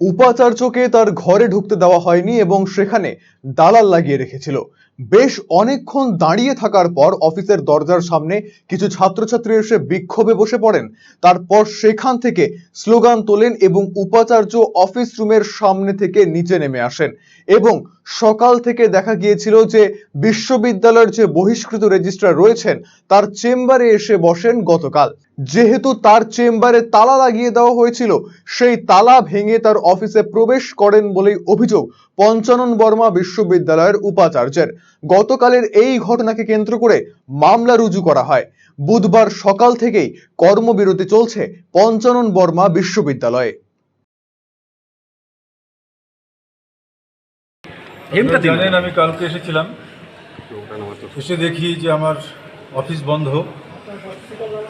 উপাচার্যকে তার ঘরে ঢুকতে দেওয়া হয়নি এবং সেখানে দালাল লাগিয়ে রেখেছিল। বেশ অনেকক্ষণ দাঁড়িয়ে থাকার পর অফিসের দরজার সামনে কিছু ছাত্রছাত্রী এসে বিক্ষোভে বসে পড়েন। তারপর সেখান থেকে স্লোগান তোলেন এবং উপাচার্য অফিস রুমের সামনে থেকে নিচে নেমে আসেন এবং সকাল থেকে দেখা গিয়েছিল যে বিশ্ববিদ্যালয়ের যে বহিষ্কৃত রেজিস্ট্রার রয়েছেন, তার চেম্বারে এসে বসেন গতকাল। যেহেতু তার চেম্বারে তালা লাগিয়ে দেওয়া হয়েছিল, সেই তালা ভেঙে তার অফিসে প্রবেশ করেন বলেই অভিযোগ পঞ্চানন বর্মা বিশ্ববিদ্যালয়ের উপাচার্যের। গতকালের এই ঘটনাকে কেন্দ্র করে মামলা রুজু করা হয়। বুধবার সকাল থেকেই কর্মবিরতি চলছে পঞ্চানন বর্মা বিশ্ববিদ্যালয়ে। জানেন আমি কালকে এসেছিলাম। এসে দেখি যে আমার অফিস বন্ধ।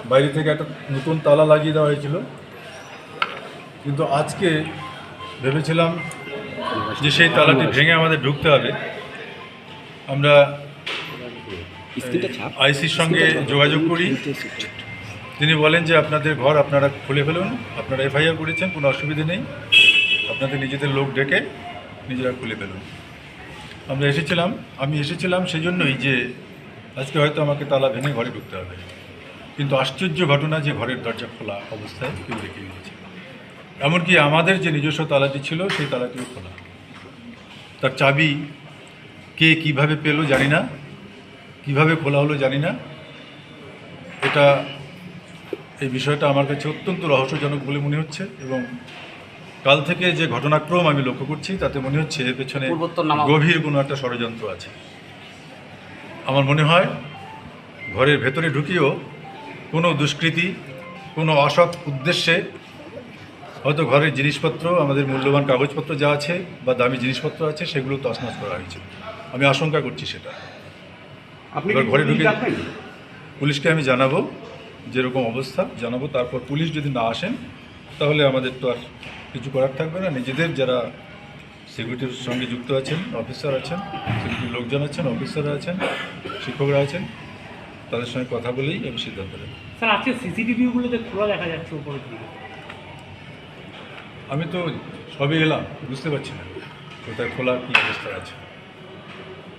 বাইরে থেকে একটা নতুন তালা লাগিয়ে দেওয়া হয়েছিল। কিন্তু আজকে ভেবেছিলাম যে সেই তালাটি ভেঙে আমাদের ঢুকতে হবে। আমরা আইসির সঙ্গে যোগাযোগ করি। তিনি বলেন যে আপনাদের ঘর আপনারা খুলে ফেলুন। আপনারা এফআইআর করেছেন কোনো অসুবিধে নেই। আপনাদের নিজেদের লোক ডেকে নিজেরা খুলে ফেলুন। আমরা এসেছিলাম আমি এসেছিলাম সেই জন্যই যে আজকে হয়তো আমাকে তালা ভেঙে ঘরে ঢুকতে হবে। কিন্তু আশ্চর্য ঘটনা যে ঘরের দরজা খোলা অবস্থায় কেউ রেখে দিয়েছে। এমনকি আমাদের যে নিজস্ব তালাটি ছিল সেই তালাটিও খোলা। তার চাবি কে কীভাবে পেল জানি না। কীভাবে খোলা হলো জানি না। এটা এই বিষয়টা আমার কাছে অত্যন্ত রহস্যজনক বলে মনে হচ্ছে এবং কাল থেকে যে ঘটনাক্রম আমি লক্ষ্য করছি তাতে মনে হচ্ছে এর পেছনে গভীর কোনো একটা ষড়যন্ত্র আছে। আমার মনে হয় ঘরের ভেতরে ঢুকিয়েও কোনো দুষ্কৃতি কোনো অসৎ উদ্দেশ্যে হয়তো ঘরের জিনিসপত্র আমাদের মূল্যবান কাগজপত্র যা আছে বা দামি জিনিসপত্র আছে সেগুলো তছনছ করা হয়েছে। আমি আশঙ্কা করছি সেটা। আপনি এবার ঘরে ঢুকে- পুলিশকে আমি জানাব যেরকম অবস্থা জানাব তারপর পুলিশ যদি না আসেন তাহলে আমাদের তো আর কিছু করার থাকবে না। নিজেদের যারা সিকিউরিটির সঙ্গে যুক্ত আছেন অফিসার আছেন সিকিউরিটির লোকজন আছেন অফিসাররা আছেন শিক্ষকরা আছেন তাদের সঙ্গে কথা বলেই আমি সিদ্ধান্ত নেব। স্যার আজকে সিসিটিভিগুলোতে খোলা দেখা যাচ্ছে উপরের দিকে। আমি তো সবে এলাম বুঝতে পারছি না কোথায় খোলা কী অবস্থা আছে।